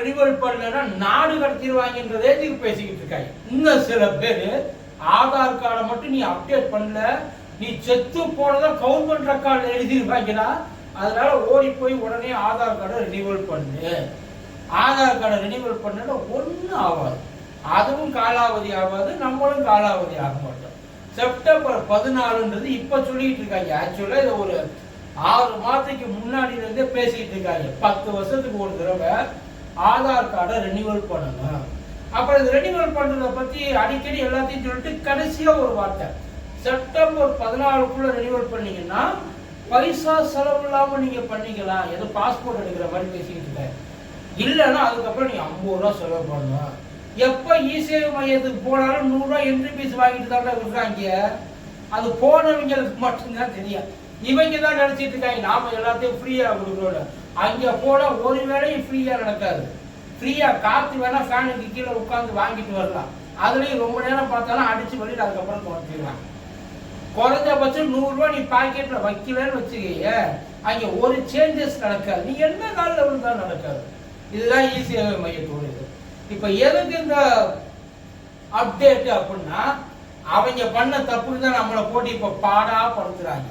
Renewal பண்ணலன்னா நாடு கடத்திடுவாங்கன்றதே இதுக்கு பேசிக்கிட்டு இருக்காங்க இன்னும் சில பேர் ஆதார் கார்டை மட்டும் நீ அப்டேட் பண்ணல. நீ செத்து போனதை கவர்மெண்ட் ரெக்கார்டில் எழுதிருப்பாங்கடா அதனால ஓடி போய் உடனே ஆதார் கார்டை ரினியூவல் பண்ணு. ஆதார் கார்டை ரினிவல் பண்ணல ஒன்றும் ஆகாது. அதுவும் காலாவதி ஆகாது நம்மளும் காலாவதி ஆக மாட்டோம். செப்டம்பர் பதினாலுன்றது இப்போ சொல்லிட்டு இருக்காங்க. ஆக்சுவலாக இதை ஒரு ஆறு மாதத்துக்கு முன்னாடியிலேருந்தே இருந்தே இருக்காங்க. பத்து வருஷத்துக்கு ஒரு தடவை ஆதார் கார்டை ரெனிவல் பண்ணணும். அப்புறம் இது ரெனிவல் பண்ணுறதை பற்றி அடிக்கடி எல்லாத்தையும் சொல்லிட்டு கடைசியாக ஒரு வார்த்தை. செப்டம்பர் பதினாலுக்குள்ள ரெனிவல் பண்ணீங்கன்னா பைசா செலவு இல்லாமல் நீங்கள் பண்ணிக்கலாம் ஏதோ பாஸ்போர்ட் எடுக்கிற மாதிரி பேசிக்கிட்டு இருக்கேன் இல்லைன்னா அதுக்கப்புறம் நீங்கள் ஐம்பது ரூபா செலவு பண்ணணும். எப்போ இசேவை மையத்துக்கு போனாலும் நூறுரூவா என்ட்ரி ஃபீஸ் வாங்கிட்டு தான் விடுறாங்க. அது போனவங்களுக்கு மட்டும்தான் தெரியும். இவங்க தான் நினச்சிட்டு இருக்காங்க. நாம எல்லாத்தையும் ஃப்ரீயாக கொடுக்குறோம் அங்கே போனால் ஒரு வேலையும் ஃப்ரீயாக நடக்காது. ஃப்ரீயா காற்று வேணால் ஃபேனுக்கு கீழே உட்காந்து வாங்கிட்டு வரலாம். அதுலேயும் ரொம்ப நேரம் பார்த்தாலும் அடிச்சு வெளியில் அதுக்கப்புறம் குறைச்சிடலாம் குறைஞ்சபட்சம் நூறு ரூபாய் நீ பாக்கெட்ல வைக்கலன்னு வச்சுக்கீங்க அங்கே ஒரு சேஞ்சஸ் நடக்காது. நீ என்ன காலில் விழுந்தாலும் நடக்காது. இதுதான் ஈஸியாக மையத்தோடு இது. இப்ப எதுக்கு இந்த அப்டேட் அப்படின்னா அவங்க பண்ண தப்புன்னு தான் நம்மளை போட்டு இப்போ பாடா படுத்துறாங்க.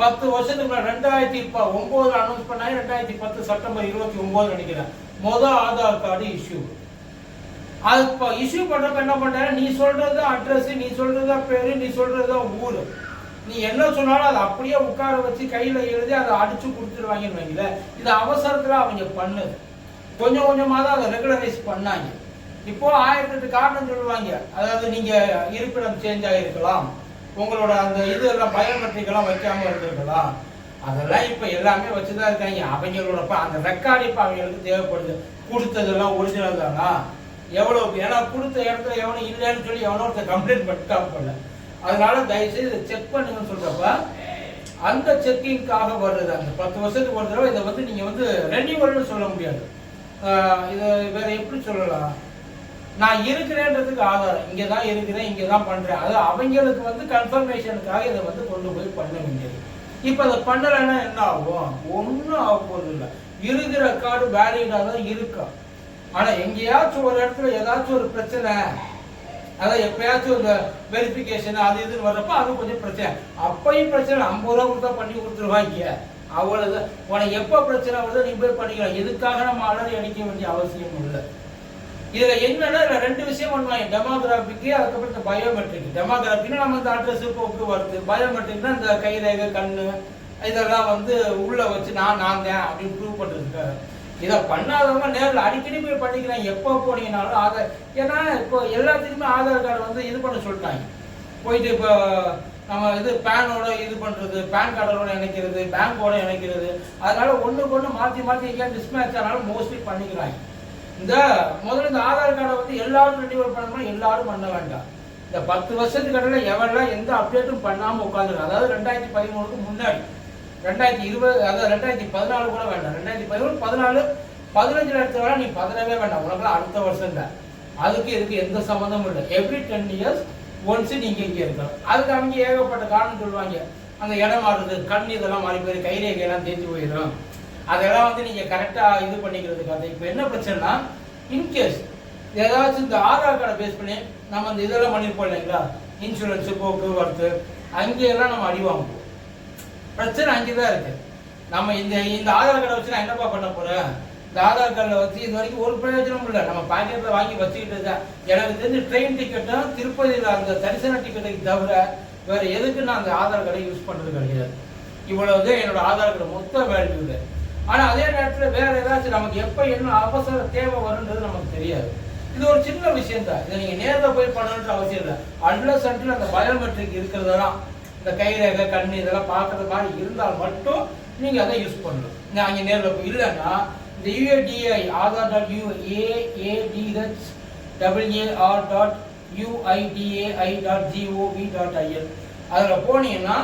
பத்து வருஷத்துக்கு முன்னாடி ரெண்டாயிரத்தி இப்போ ஒன்பது அனௌன்ஸ் பண்ணாங்க ரெண்டாயிரத்தி பத்து செப்டம்பர் இருபத்தி ஒன்பது நினைக்கிறேன். மொதல் ஆதார் கார்டு இஷ்யூ அது இப்போ இஷ்யூ பண்றப்ப என்ன பண்ணுற நீ சொல்றது அட்ரஸ் நீ சொல்றது பேரு நீ சொல்றது ஊர். நீ என்ன சொன்னாலும் அதை அப்படியே உட்கார வச்சு கையில் எழுதி அதை அடிச்சு கொடுத்துருவாங்கன்னு வைங்களேன் இது அவசரத்தில் அவங்க பண்ணுது. கொஞ்சம் கொஞ்சமாக தான் அதை ரெகுலரைஸ் பண்ணாங்க. இப்போ ஆயிரத்தி எட்டு காரணம் சொல்லுவாங்க. அதாவது நீங்கள் இருப்பிடம் சேஞ்ச் ஆகிருக்கலாம் உங்களோட அந்த இது எல்லாம் பயோமெட்ரிக் எல்லாம் வைக்காமல் இருந்திருக்கலாம். அதெல்லாம் இப்ப எல்லாமே வச்சுதான் இருக்காங்க. அவங்களோட அந்த ரெக்கார்டு இப்போ அவங்களுக்கு தேவைப்படுது. கொடுத்ததெல்லாம் ஒரிஜினல் தானா? எவ்வளவு ஏன்னா கொடுத்த இடத்துல எவனும் இல்லைன்னு சொல்லி எவனோ ஒருத்தர் கம்ப்ளைண்ட் பண்ணிட்டான் போல அதனால தயவுசெய்து செக் பண்ணுங்கன்னு சொல்றப்ப அந்த செக்கிங்காக வருது அந்த பத்து வருஷத்துக்கு ஒரு தடவை இதை வந்து நீங்க வந்து ரெனியூவல்னு சொல்ல முடியாது. ஆஹ் இதை வேற எப்படி சொல்லலாம்? நான் இருக்கிறேன்றதுக்கு ஆதாரம். இங்கே தான் இருக்கிறேன் இங்கே தான் பண்ணுறேன் அது அவங்களுக்கு வந்து கன்ஃபர்மேஷனுக்காக இதை வந்து கொண்டு போய் பண்ண வேண்டியது. இப்போ அதை பண்ணலைன்னா என்ன ஆகும்? ஒன்றும் ஆக போகிறது இல்லை. இருக்கிற கார்டு வேலிடாக தான் இருக்கும் ஆனால் எங்கேயாச்சும் ஒரு இடத்துல ஏதாச்சும் ஒரு பிரச்சனை அதான் எப்பயாச்சும் இந்த வெரிஃபிகேஷன் அது இதுன்னு வர்றப்ப அது கொஞ்சம் பிரச்சனை. அப்பயும் பிரச்சனை ஐம்பது ரூபா கொடுத்தா பண்ணி கொடுத்துருவாங்க. அவ்வளவுதான். உனக்கு எப்போ பிரச்சனை வருதோ நீ போய் பண்ணிக்கலாம். எதுக்காக நம்ம அலறி அடிக்க வேண்டிய அவசியம் இல்லை. இதுல என்னன்னா இதுல ரெண்டு விஷயம் பண்ணுவாங்க. டெமோகிராபிக்கு அதுக்கப்புறம் இந்த பயோமெட்ரிக் டெமோகிராபிக்னா நம்ம இந்த அட்ரஸ் போக்கு வருது. பயோமெட்ரிக்னா இந்த கைரேகை கண்ணு இதெல்லாம் வந்து உள்ள வச்சு நான் நான் தான் அப்படின்னு ப்ரூவ் பண்றதுக்கு. இதை பண்ணாதவங்க நேரில் அடிக்கடி போய் பண்ணிக்கலாம். எப்போ போனீங்கனாலும் ஆதார் ஏன்னா இப்போ எல்லாத்துக்குமே ஆதார் கார்டு வந்து இது பண்ண சொல்லிட்டாங்க. போயிட்டு இப்போ நம்ம இது பேனோட இது பண்ணுறது பேன் கார்டோட இணைக்கிறது பேங்கோட இணைக்கிறது. அதனால ஒன்றுக்கு ஒன்று மாற்றி மாற்றி எங்கேயா மிஸ்மேட்ச் ஆனாலும் மோஸ்ட்லி பண்ணிக்கிறாங்க. இந்த முதல்ல இந்த ஆதார் கார்டை வந்து எல்லாரும் ரெனியூவல் பண்ணணும் எல்லாரும் பண்ண வேண்டாம். இந்த பத்து வருஷத்துக்கு இடையில எவரெல்லாம் எந்த அப்டேட்டும் பண்ணாம உட்காந்துருக்கு அதாவது ரெண்டாயிரத்தி பதிமூணுக்கு முன்னாடி. ரெண்டாயிரத்தி இருபது அதாவது ரெண்டாயிரத்தி பதினாலு கூட வேண்டாம். ரெண்டாயிரத்தி பதிமூணு பதினாலு பதினஞ்சுல எடுத்த வேலை நீ பதினவே வேண்டாம். உனக்குலாம் அடுத்த வருஷம் தான் அதுக்கு இதுக்கு எந்த சம்மந்தமும் இல்லை. எவ்ரி டென் இயர்ஸ் ஒன்ஸ் நீங்க இங்க இருக்கணும். அதுக்கு அவங்க ஏகப்பட்ட காரணம் சொல்லுவாங்க. அந்த இடம் மாறுது கண் இதெல்லாம் மாறி போயிரு கைரேகையெல்லாம் தேஞ்சு போயிடும் அதெல்லாம் வந்து நீங்க கரெக்டா இது பண்ணிக்கிறதுக்காக இப்போ என்ன பிரச்சனைனா இன்கேஸ் ஏதாச்சும் இந்த ஆதார் கார்டை பேஸ் பண்ணி நம்ம இந்த இதெல்லாம் பண்ணிருப்போம் இல்லைங்களா? இன்சூரன்ஸ் போக்குவரத்து அங்கேயெல்லாம் நம்ம அடி வாங்குவோம். பிரச்சனை அங்கேதான் இருக்கு. நம்ம இந்த இந்த ஆதார் கார்டை வச்சு நான் என்னப்பா பண்ண போறேன்? இந்த ஆதார் கார்டில் வச்சு இது வரைக்கும் ஒரு பிரயோஜனமும் இல்லை. நம்ம பாக்கெட்டில் வாங்கி வச்சுக்கிட்டு தான் எனக்கு தெரிஞ்சு ட்ரெயின் டிக்கெட்டும் திருப்பதியில் அந்த தரிசன டிக்கெட்டுக்கு தவிர வேற எதுக்கு நான் அந்த ஆதார் கார்டை யூஸ் பண்ணுறது கிடையாது. இவ்வளவு என்னோட ஆதார் கார்டு மொத்த வேல்யூ இல்லை ஆனா அதே நேரத்தில் வேற ஏதாச்சும் நமக்கு எப்போ என்ன அவசர தேவை வருன்றது நமக்கு தெரியாது. இது ஒரு சின்ன விஷயம் தான் இதை நீங்க நேரில் போய் பண்ணணுன்ற அவசியம் இல்லை. அன்லஸ் அன்றில் அந்த பயோமெட்ரிக் இருக்கிறதெல்லாம் இந்த கைரேகை கண் இதெல்லாம் பார்க்கறது மாதிரி இருந்தால் மட்டும் நீங்கள் அதை யூஸ் பண்ணணும் நான் அங்கே நேரில் போய் இல்லைன்னா இந்த UADI Aadhaar dot U AADH WR dot UIDAI dot GOV dot IL அதில் போனீங்கன்னா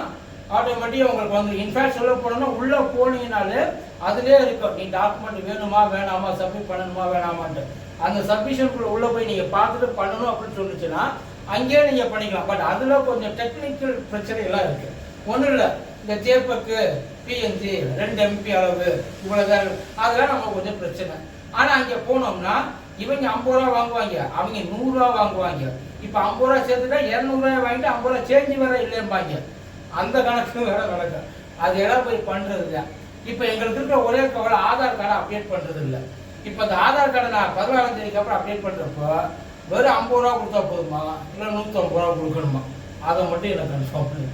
ஆட்டோமேட்டிக்காக உங்களுக்கு வந்து இன்ஃபேக்ட் சொல்ல போனோம்னா உள்ளே போனீங்கனாலே அதுலேயே இருக்கும் நீ டாக்குமெண்ட் வேணுமா வேணாமா சப்மிட் பண்ணணுமா வேணாமான்ட்டு. அந்த சப்மிஷனுக்குள்ள உள்ள போய் நீங்கள் பார்த்துட்டு பண்ணணும் அப்படின்னு சொல்லிச்சுன்னா அங்கேயே நீங்கள் பண்ணிக்கலாம். பட் அதில் கொஞ்சம் டெக்னிக்கல் பிரச்சனைகள்லாம் இருக்கு. ஒன்றும் இல்லை. இந்த ஜேபக்கு பிஎன்ஜி ரெண்டு எம்பி அளவு இவ்வளோதான் அதெல்லாம் நம்ம கொஞ்சம் பிரச்சனை. ஆனா அங்கே போனோம்னா இவங்க ஐம்பது ரூபா வாங்குவாங்க. அவங்க நூறுரூவா வாங்குவாங்க. இப்போ ஐம்பது ரூபா சேர்த்துட்டா இரநூறுவா வாங்கிட்டு ஐம்பது ரூபா சேஞ்சு வேற இல்லைம்பாங்க. அந்த கணக்கு வேற கணக்கு அது எல்லாம் போய் பண்றது இப்போ எங்களுக்கு இருக்கிற ஒரே கவலை ஆதார் கார்டை அப்டேட் பண்ணுறது இல்லை இப்போ இந்த ஆதார் கார்டை நான் பதினாலாம் தேதிக்கு அப்புறம் அப்டேட் பண்ணுறப்போ வெறும் ஐம்பது ரூபா கொடுத்தா போதுமா? இல்லை நூற்றம்பது ஐம்பது ரூபா கொடுக்கணுமா? அதை மட்டும் எனக்கு கன்ஃபார்ம் பண்ணு.